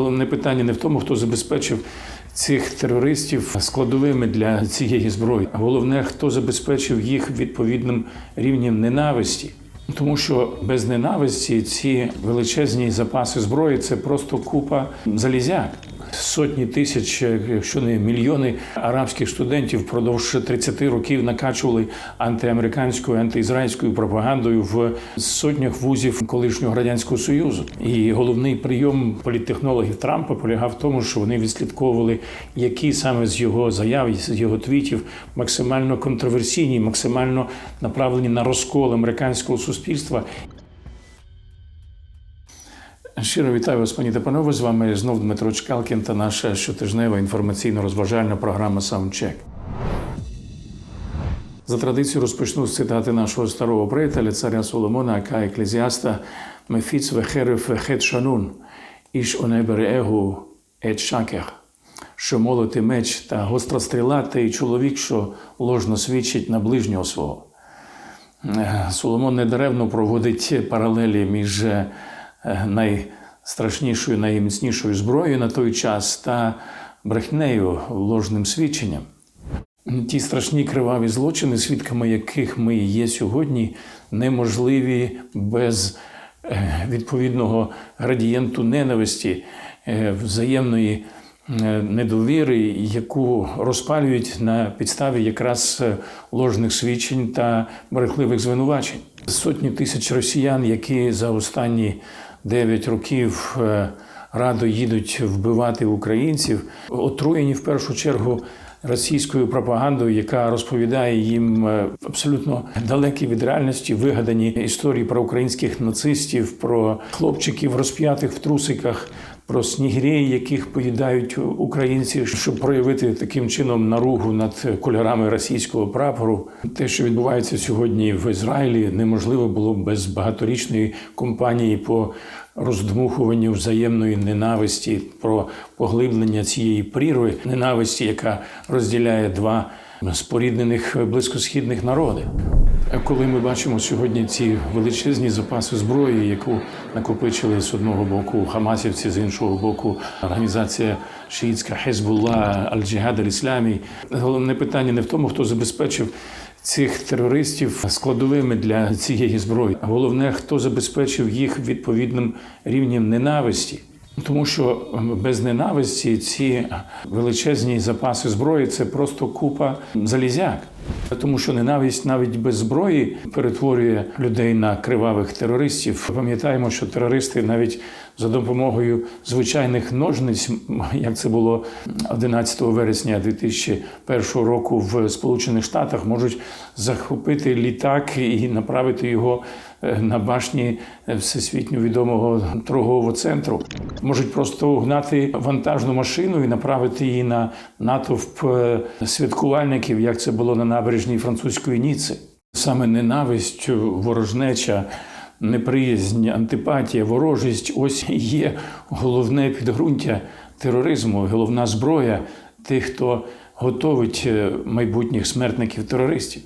Головне питання не в тому, хто забезпечив цих терористів складовими для цієї зброї. а Головне, хто забезпечив їх відповідним рівнем ненависті. Тому що без ненависті ці величезні запаси зброї це просто купа залізяк. Сотні тисяч, якщо не мільйони арабських студентів впродовж 30 років накачували антиамериканською, антиізраїльською пропагандою в сотнях вузів колишнього радянського союзу. І головний прийом політтехнологів Трампа полягав в тому, що вони відслідковували, які саме з його заяв, з його твітів максимально контроверсійні, максимально направлені на розкол американського суспільства. Щиро вітаю вас, пані та панове. З вами знов Дмитро Чкалкін та наша щотижнева інформаційно-розважальна програма Саундчек. За традицією розпочну з цитати нашого старого приятеля, царя Соломона, ака еклезіаста Мефіц вехерев вехет шанун, іш онебере егу ет шакер, що молоти меч та гостра стріла, той чоловік, що ложно свідчить на ближнього свого. Е, Соломон недаревно проводить паралелі між е, найстрашнішою, найміцнішою зброєю на той час та брехнею, ложним свідченням. Ті страшні криваві злочини, свідками яких ми є сьогодні, неможливі без е, відповідного градієнту ненависті, е, взаємної е, недовіри, яку розпалюють на підставі якраз ложних свідчень та брехливих звинувачень. Сотні тисяч росіян, які за останні 9 років радо їдуть вбивати українців, отруєні в першу чергу російською пропагандою, яка розповідає їм е, абсолютно далекі від реальності вигадані історії про українських нацистів, про хлопчиків розп'ятих в трусиках. Про снігирей, яких поїдають українці, щоб проявити таким чином наругу над кольорами російського прапору. Те, що відбувається сьогодні в Ізраїлі, неможливо було без багаторічної кампанії по роздмухуванню взаємної ненависті, про поглиблення цієї прірви ненависті, яка розділяє два споріднених близькосхідних народи. Коли ми бачимо сьогодні ці величезні запаси зброї, яку накопичили з одного боку хамасівці, з іншого боку організація шиїцька Хезбулла, Аль-Джихад Аль-Ісламі, головне питання не в тому, хто забезпечив цих терористів складовими для цієї зброї. Головне, хто забезпечив їх відповідним рівнем ненависті. Тому що без ненависті ці величезні запаси зброї це просто купа залізяк. Тому що ненависть навіть без зброї перетворює людей на кривавих терористів. Пам'ятаємо, що терористи навіть за допомогою звичайних ножниць, як це було 11 вересня 2001 року в Сполучених Штатах, можуть захопити літак і направити його на башні всесвітньо відомого торгового центру. Можуть просто угнати вантажну машину і направити її на натовп е, святкувальників, як це було на набережній французької Ніци. Саме ненависть, ворожнеча неприязнь, антипатія, ворожість ось є головне підґрунтя тероризму, головна зброя тих, хто готовить е, майбутніх смертників терористів.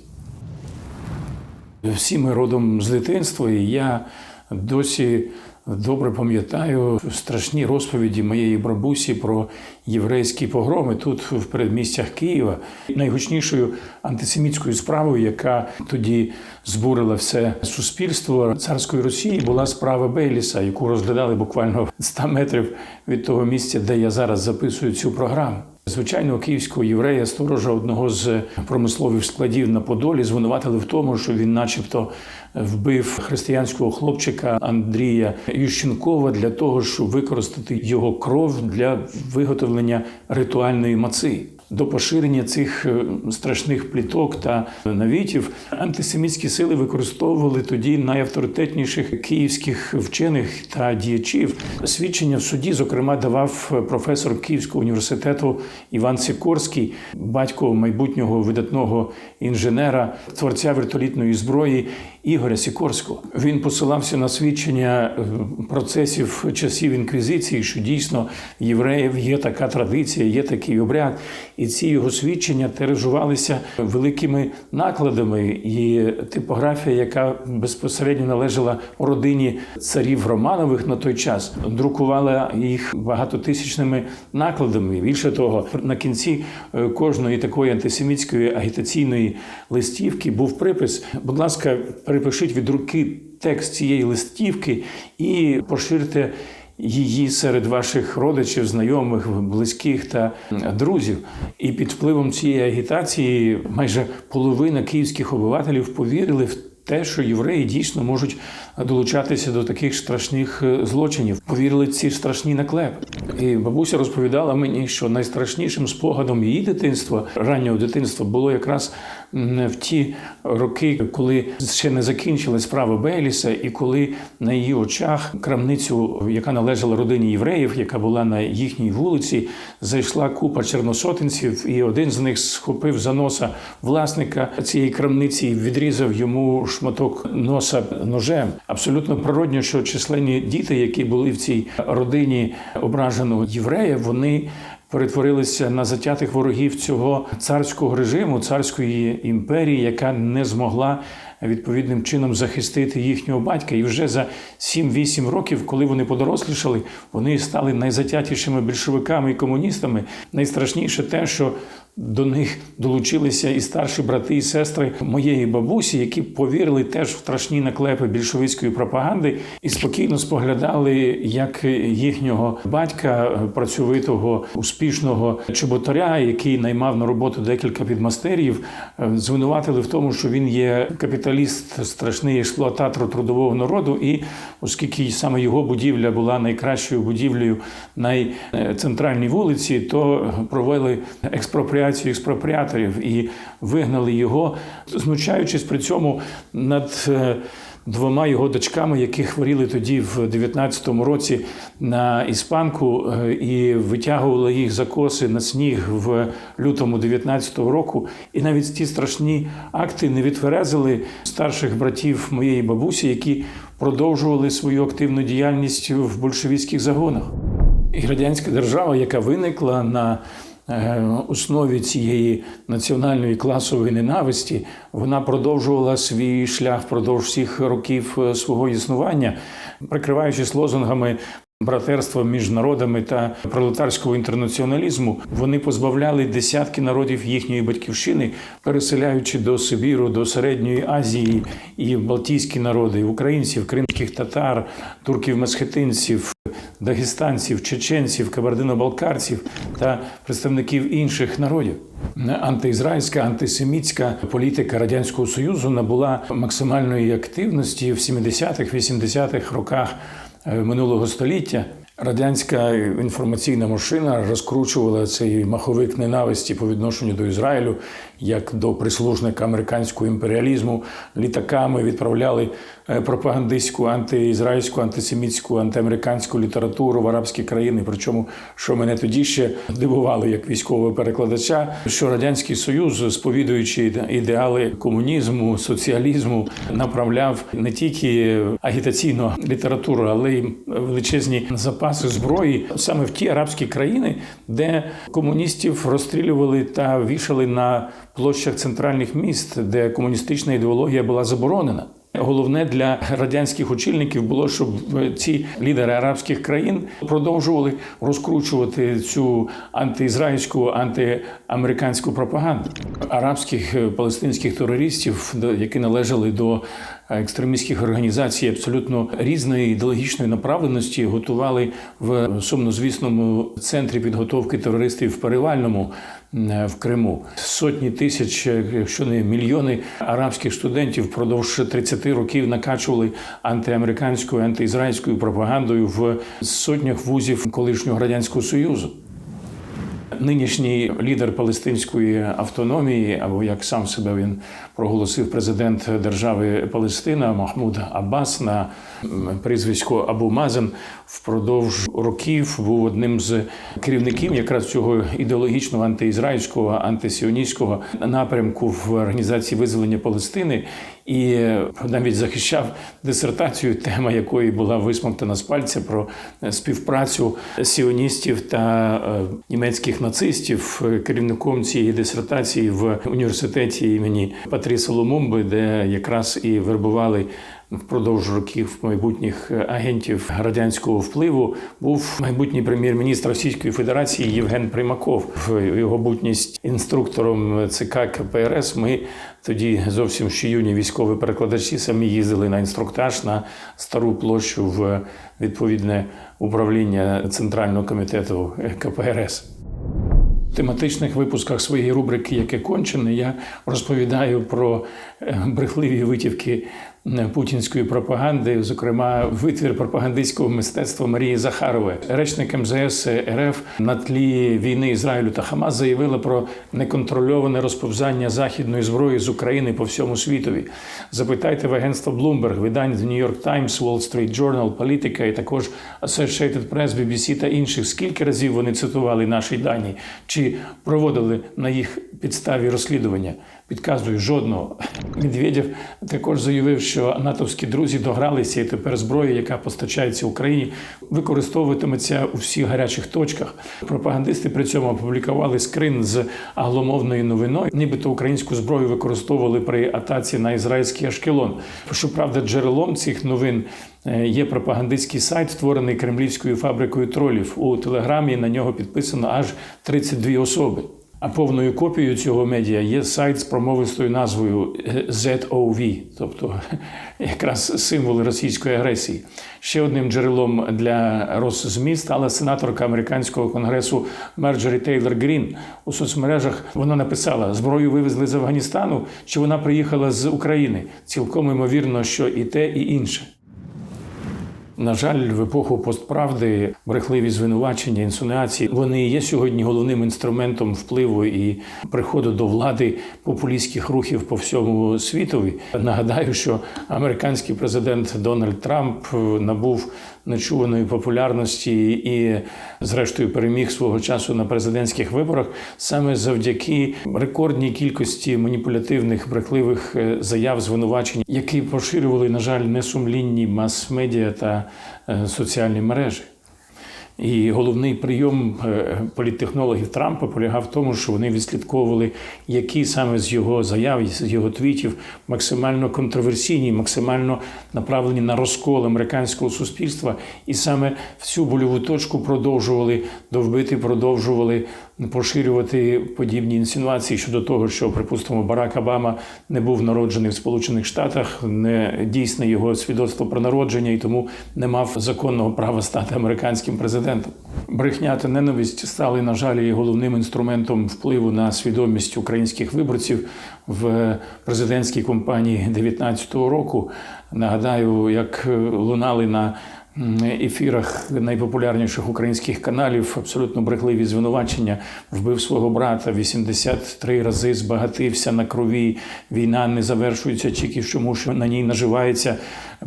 Всі ми родом з дитинства, і я досі добре пам'ятаю страшні розповіді моєї бабусі про єврейські погроми тут, в передмістях Києва. Найгучнішою антисемітською справою, яка тоді збурила все суспільство царської Росії, була справа Бейліса, яку розглядали буквально 100 метрів від того місця, де я зараз записую цю програму. Звичайного київського єврея, сторожа одного з промислових складів на Подолі, звинуватили в тому, що він, начебто, вбив християнського хлопчика Андрія Ющенкова для того, щоб використати його кров для виготовлення ритуальної маци до поширення цих е, страшних пліток та навітів антисемітські сили використовували тоді найавторитетніших київських вчених та діячів. Свідчення в суді, зокрема, давав професор Київського університету Іван Сікорський, батько майбутнього видатного інженера, творця вертолітної зброї. Ігоря Сікорського він посилався на свідчення е, процесів часів інквізиції, що дійсно євреїв є така традиція, є такий обряд, і ці його свідчення тиражувалися великими накладами. І типографія, яка безпосередньо належала родині царів Романових на той час, друкувала їх багатотисячними накладами. Більше того, на кінці е, кожної такої антисемітської агітаційної листівки був припис. Будь ласка, перепишіть від руки текст цієї листівки і поширте її серед ваших родичів, знайомих, близьких та друзів. І під впливом цієї агітації майже половина київських обивателів повірили в те, що євреї дійсно можуть долучатися до таких страшних е, злочинів. Повірили ці страшні наклепи. І бабуся розповідала мені, що найстрашнішим спогадом її дитинства, раннього дитинства, було якраз в ті роки, коли ще не закінчилась справа Бейліса, і коли на її очах крамницю, яка належала родині євреїв, яка була на їхній вулиці, зайшла купа чорносотенців, і один з них схопив за носа власника цієї крамниці і відрізав йому шматок носа ножем. Абсолютно природньо, що численні діти, які були в цій родині ображеного єврея, вони перетворилися на затятих ворогів цього царського режиму, царської імперії, яка не змогла відповідним чином захистити їхнього батька. І вже за 7-8 років, коли вони подорослішали, вони стали найзатятішими більшовиками і комуністами. Найстрашніше те, що до них долучилися і старші брати і сестри моєї бабусі, які повірили теж в страшні наклепи більшовицької пропаганди і спокійно споглядали, як їхнього батька, працьовитого успішного чоботаря, який наймав на роботу декілька підмастерів, звинуватили в тому, що він є капіталіст, страшний експлуататор трудового народу. І оскільки саме його будівля була найкращою будівлею на центральній вулиці, то провели експропріацію експропріаторів і вигнали його, знущаючись при цьому над е, двома його дочками, які хворіли тоді в 19-му році на іспанку, е, і витягували їх за коси на сніг в лютому 19-го року. І навіть ті страшні акти не відтверезили старших братів моєї бабусі, які продовжували свою активну діяльність в большевістських загонах. І радянська держава, яка виникла на основі цієї національної класової ненависті, вона продовжувала свій шлях впродовж всіх років е, свого існування, прикриваючись лозунгами. Братерства між народами та пролетарського інтернаціоналізму вони позбавляли десятки народів їхньої батьківщини, переселяючи до Сибіру, до середньої Азії і Балтійські народи, українців, кримських татар, турків-месхетинців, дагестанців, чеченців, кабардино-балкарців та представників інших народів. Антиізраїльська, антисемітська політика радянського союзу набула максимальної активності в 70-х, 80-х роках е, минулого століття. Радянська інформаційна машина розкручувала цей маховик ненависті по відношенню до Ізраїлю як до прислужника американського імперіалізму. Літаками відправляли е, пропагандистську антиізраїльську, антисемітську, антиамериканську літературу в арабські країни. Причому, що мене тоді ще дивувало як військового перекладача, що радянський союз, сповідуючи ідеали комунізму, соціалізму, направляв не тільки агітаційну літературу, але й величезні запаси зброї саме в ті арабські країни, де комуністів розстрілювали та вішали на площах центральних міст, де комуністична ідеологія була заборонена. Головне для радянських очільників було, щоб ці лідери арабських країн продовжували розкручувати цю антиізраїльську, антиамериканську пропаганду. Арабських е, палестинських терористів, які належали до екстремістських організацій абсолютно різної ідеологічної направленості, готували в сумнозвісному центрі підготовки терористів в Перевальному. е, в Криму. Сотні тисяч, якщо не мільйони арабських студентів впродовж 30 років накачували антиамериканською, антиізраїльською пропагандою в сотнях вузів колишнього радянського союзу. Нинішній лідер палестинської автономії, або як сам себе він проголосив президент держави Палестина Махмуд Аббас на прізвисько Абу Мазен, впродовж років був одним з керівників якраз цього ідеологічного антиізраїльського антисіоністського напрямку в організації визволення Палестини. і навіть захищав дисертацію, тема якої була висмоктана з пальця про співпрацю сіоністів та е, німецьких нацистів. Керівником цієї дисертації в університеті імені Патріса Лумумби, де якраз і вербували впродовж років майбутніх агентів радянського впливу був майбутній прем'єр-міністр Російської Федерації Євген Примаков. Його бутність інструктором ЦК КПРС. Ми тоді зовсім ще юні військові перекладачі самі їздили на інструктаж на стару площу в відповідне управління Центрального комітету КПРС. В тематичних випусках своєї рубрики Яке кончене я розповідаю про брехливі витівки путінської пропаганди, зокрема витвір пропагандистського мистецтва Марії Захарової. Речник МЗС РФ на тлі війни Ізраїлю та Хамас заявила про неконтрольоване розповзання західної зброї з України по всьому світові. Запитайте в агентства Bloomberg, видань The New York Times, Wall Street Journal, Політика і також Associated Press, BBC та інших. Скільки разів вони цитували наші дані чи проводили на їх підставі розслідування? Підказую жодного. Медведєв також заявив, що натовські друзі догралися, і тепер зброя, яка постачається Україні, використовуватиметься у всіх гарячих точках. Пропагандисти при цьому опублікували скрин з агломовною новиною, нібито українську зброю використовували при атаці на ізраїльський Ашкелон. Щоправда, джерелом цих новин. Е, є пропагандистський сайт, створений кремлівською фабрикою тролів. У телеграмі на нього підписано аж 32 особи. А повною копією цього медіа є сайт з промовистою назвою ZOV, тобто якраз символи російської агресії. Ще одним джерелом для Росзмі стала сенаторка американського конгресу Мерджері Тейлор Грін. У соцмережах вона написала: зброю вивезли з Афганістану, чи вона приїхала з України. Цілком ймовірно, що і те, і інше. На жаль, в епоху постправди брехливі звинувачення, інсунуації вони є сьогодні головним інструментом впливу і приходу до влади популістських рухів по всьому світові. Нагадаю, що американський президент Дональд Трамп набув нечуваної популярності і, зрештою, переміг свого часу на президентських виборах саме завдяки рекордній кількості маніпулятивних брехливих е, заяв звинувачень, які поширювали, на жаль, несумлінні мас-медіа та е, соціальні мережі. І головний прийом е, політтехнологів Трампа полягав в тому, що вони відслідковували, які саме з його заяв, з його твітів максимально контроверсійні, максимально направлені на розкол американського суспільства, і саме в цю больову точку продовжували довбити, продовжували поширювати подібні інсинуації щодо того, що, припустимо, Барак Обама не був народжений в Сполучених Штатах, не дійсне його свідоцтво про народження і тому не мав законного права стати американським президентом. Брехня та ненависть стали, на жаль, і головним інструментом впливу на свідомість українських виборців в президентській кампанії 2019 року. Нагадаю, як лунали на ефірах найпопулярніших українських каналів абсолютно брехливі звинувачення вбив свого брата 83 рази збагатився на крові. Війна не завершується тільки тому, що на ній наживається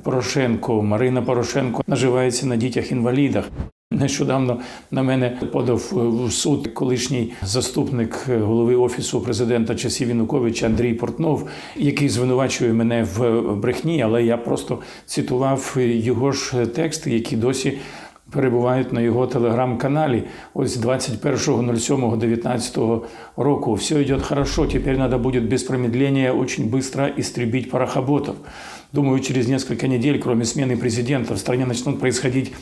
Порошенко. Марина Порошенко наживається на дітях-інвалідах. Нещодавно на мене подав в суд колишній заступник голови офісу президента часів Януковича Андрій Портнов, який звинувачує мене в брехні, але я просто цитував його ж тексти, які досі. Перебувають на його телеграм-каналі. Ось 21.07.19 року. Все йде хорошо. Тепер треба буде без промедления очень быстро истребить парохоботов. Думаю, через несколько недель, кроме смены президента, в стране начнут происходить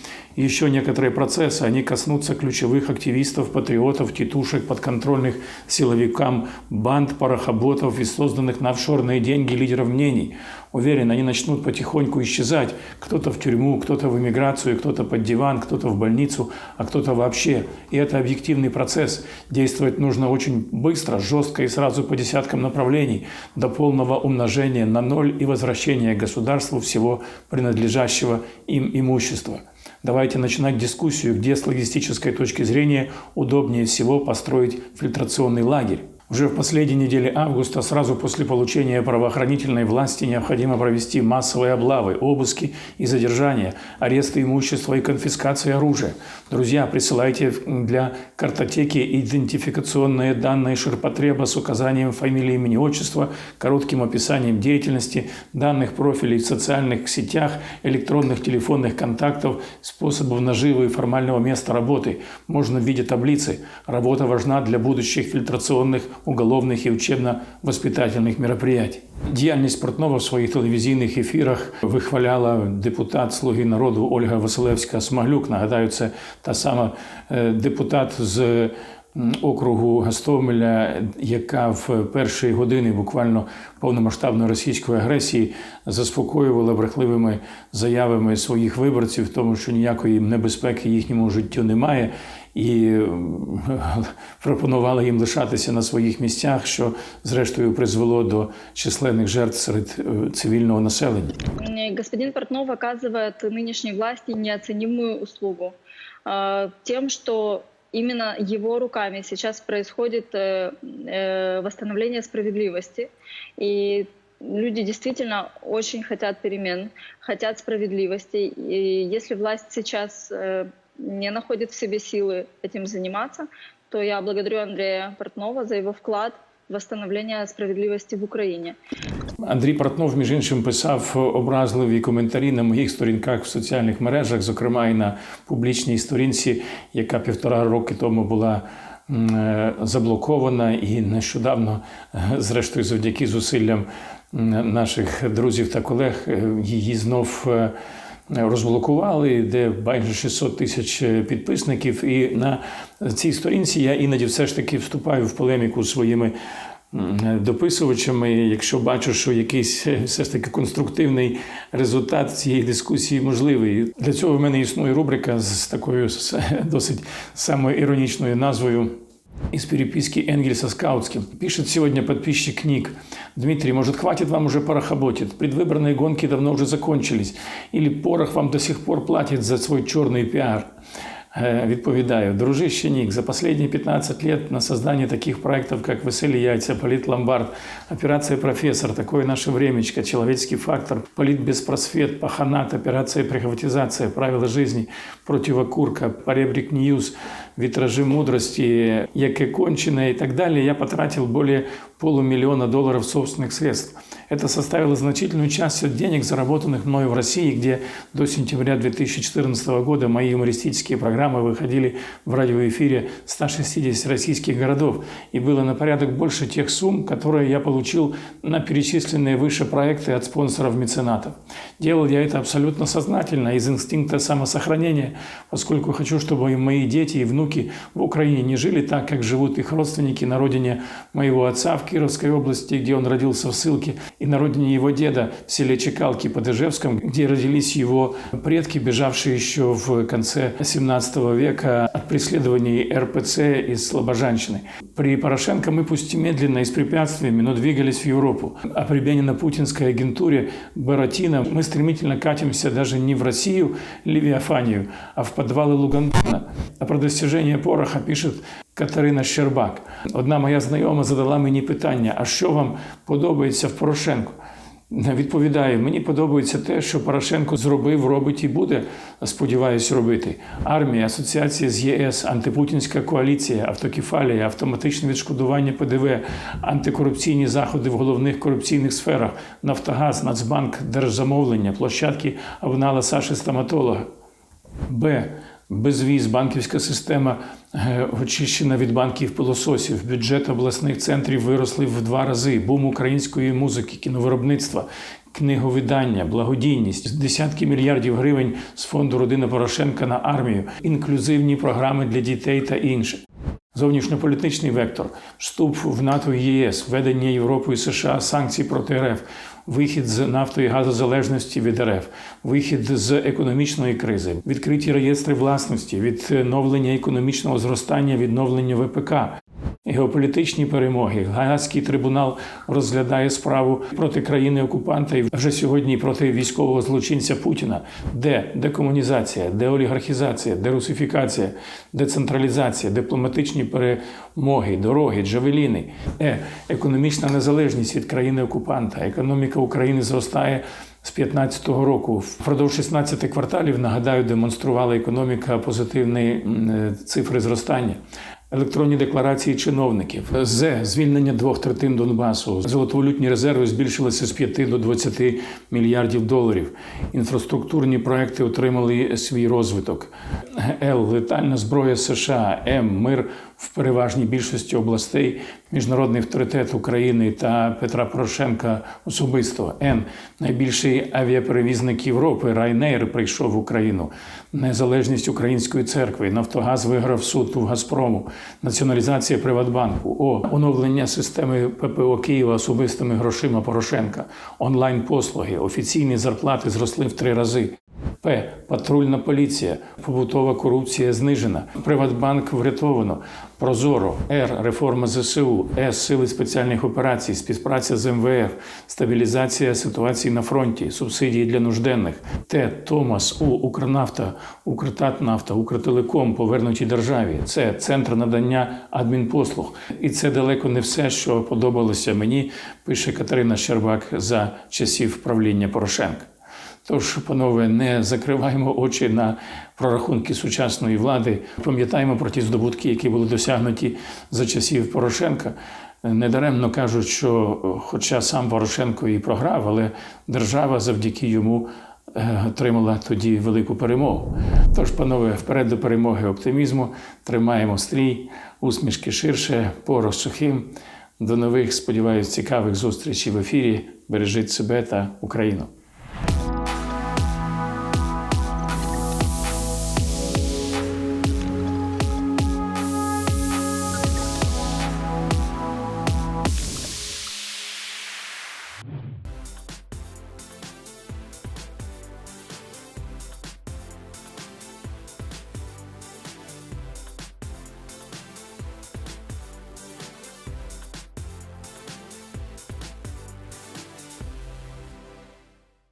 еще некоторые процессы. Они коснутся ключевых активистов, патриотов, тетушек, подконтрольных силовикам, банд, парохоботов и созданных на офшорные деньги лидеров мнений. Уверен, они начнут потихоньку исчезать. Кто-то в тюрьму, кто-то в эмиграцию, кто-то под диван, кто-то в больницу, а кто-то вообще. И это объективный процесс. Действовать нужно очень быстро, жестко и сразу по десяткам направлений, до полного умножения на ноль и возвращения государству всего принадлежащего им имущества. Давайте начинать дискуссию, где с логистической точки зрения удобнее всего построить фильтрационный лагерь. Уже в последней неделе августа, сразу после получения правоохранительной власти, необходимо провести массовые облавы, обыски и задержания, аресты имущества и конфискации оружия. Друзья, присылайте для картотеки идентификационные данные ширпотреба с указанием фамилии, имени, отчества, коротким описанием деятельности, данных профилей в социальных сетях, электронных телефонных контактов, способов наживы и формального места работы. Можно в виде таблицы. Работа важна для будущих фильтрационных уголовних і учебно-воспитательних мероприятий. Діяльність Портнова в своїх телевізійних ефірах вихваляла депутат Слуги народу Ольга Василевська Смаглюк. Нагадаю, це та сама е, депутат з округу Гастомеля, яка в перші години буквально повномасштабної російської агресії заспокоювала брехливими заявами своїх виборців, тому що ніякої небезпеки їхньому життю немає і м, пропонувала їм лишатися на своїх місцях, що зрештою призвело до численних жертв серед е, цивільного населення. М, Господин Портнов оказывает нынешней власти неоценимую услугу э, тем, что именно его руками сейчас происходит э, э, восстановление справедливости. И люди действительно очень хотят перемен, хотят справедливости. И если власть сейчас э, не находит в себе силы этим заниматься, то я благодарю Андрея Портнова за его вклад в восстановление справедливости в Украине. Андрій Портнов, між іншим, писав образливі коментарі на моїх сторінках в соціальних мережах, зокрема і на публічній сторінці, яка півтора роки тому була е, заблокована, і нещодавно, е, зрештою, завдяки зусиллям наших друзів та колег, е, її знов. Розблокували, де майже 600 тисяч е, підписників. І на цій сторінці я іноді все ж таки вступаю в полеміку своїми дописувачами. Якщо бачу, що якийсь е, все ж таки конструктивний результат цієї дискусії можливий. Для цього в мене існує рубрика з такою досить самоіронічною назвою Из переписки Энгельса с Каутским. Пишет сегодня подписчик Ник. Дмитрий, может, хватит вам уже порохоботит? Предвыборные гонки давно уже закончились. Или порох вам до сих пор платит за свой черный пиар? Е, Відповідаю, дружище Нік, за последние 15 лет на создание таких проектов, как «Веселі яйця», «Полит Ломбард», «Операция Профессор», «Такое наше времечко», «Человеческий фактор», «Полит Беспросвет», «Паханат», «Операция Прихватизация», «Правила жизни», «Противокурка», «Поребрик Ньюс», «Витражи мудрости», «Яке конченое» и так далее, я потратил более полумиллиона долларов собственных средств. Это составило значительную часть от денег, заработанных мною в России, где до сентября 2014 года мои юмористические программы выходили в радиоэфире 160 российских городов. И было на порядок больше тех сумм, которые я получил на перечисленные выше проекты от спонсоров-меценатов. Делал я это абсолютно сознательно, из инстинкта самосохранения, поскольку хочу, чтобы и мои дети и внуки в Украине не жили так, как живут их родственники на родине моего отца в Кировской области, где он родился в ссылке, и на родине его деда в селе Чекалки под Ижевском, где родились его предки, бежавшие еще в конце 17 века от преследований РПЦ из Слобожанщины. При Порошенко мы пусть и медленно и с препятствиями, но двигались в Европу. А при Бенина-путинской агентуре Баратино мы стремительно катимся даже не в Россию, Левиафанию, а в подвалы Лугандона. А про достижение пороха пишет Катерина Щербак. Одна моя знайома задала мені питання: а що вам подобається в Порошенку? Відповідаю, мені подобається те, що Порошенко зробив, робить і буде, сподіваюся, робити. Армія, асоціація з ЄС, антипутінська коаліція, автокефалія, автоматичне відшкодування ПДВ, антикорупційні заходи в головних корупційних сферах, Нафтогаз, Нацбанк, Держзамовлення, площадки Авнала Саші Стоматолога. Б. Безвіз, банківська система е, очищена від банків пилососів. Бюджет обласних центрів виросли в два рази. Бум української музики, кіновиробництва, книговидання, благодійність, десятки мільярдів гривень з фонду родини Порошенка на армію, інклюзивні програми для дітей та інше. Зовнішньополітичний вектор, вступ в НАТО і ЄС, введення Європою і США санкцій проти РФ, вихід з нафто і газозалежності від РФ, вихід з економічної кризи, відкриті реєстри власності, відновлення економічного зростання, відновлення ВПК. Геополітичні перемоги. Гаазький трибунал розглядає справу проти країни-окупанта і вже сьогодні проти військового злочинця Путіна. Де декомунізація, деолігархізація, дерусифікація, децентралізація, дипломатичні перемоги, дороги, джавеліни, е, економічна незалежність від країни-окупанта. Економіка України зростає з 15-го року. Впродовж 16 кварталів, нагадаю, демонструвала економіка позитивні е, цифри зростання. Електронні декларації чиновників, з звільнення двох третин Донбасу, золотовалютні резерви збільшилися з 5 до 20 мільярдів доларів. Інфраструктурні проекти отримали свій розвиток. Л летальна зброя США, М мир в переважній більшості областей, міжнародний авторитет України та Петра Порошенка особисто. Н найбільший авіаперевізник Європи Ryanair прийшов в Україну. Незалежність української церкви. Нафтогаз виграв суд у Газпрому. Націоналізація Приватбанку. О оновлення системи ППО Києва особистими грошима Порошенка. Онлайн послуги. Офіційні зарплати зросли в три рази. П. Патрульна поліція, побутова корупція знижена. Приватбанк врятовано. Прозоро. Р. Реформа ЗСУ. С. Сили спеціальних операцій, співпраця з МВФ, стабілізація ситуації на фронті, субсидії для нужденних. Т. Томас. У. Укрнафта, Укртатнафта, Укртелеком повернуті державі. Це центр надання адмінпослуг. І це далеко не все, що подобалося мені, пише Катерина Щербак за часів правління Порошенка. Тож, панове, не закриваємо очі на прорахунки сучасної влади. Пам'ятаємо про ті здобутки, які були досягнуті за часів Порошенка. Недаремно кажуть, що, хоча сам Порошенко і програв, але держава завдяки йому е, отримала тоді велику перемогу. Тож, панове, вперед до перемоги оптимізму, тримаємо стрій, усмішки ширше, порох сухим. До нових, сподіваюся, цікавих зустрічей в ефірі. Бережіть себе та Україну.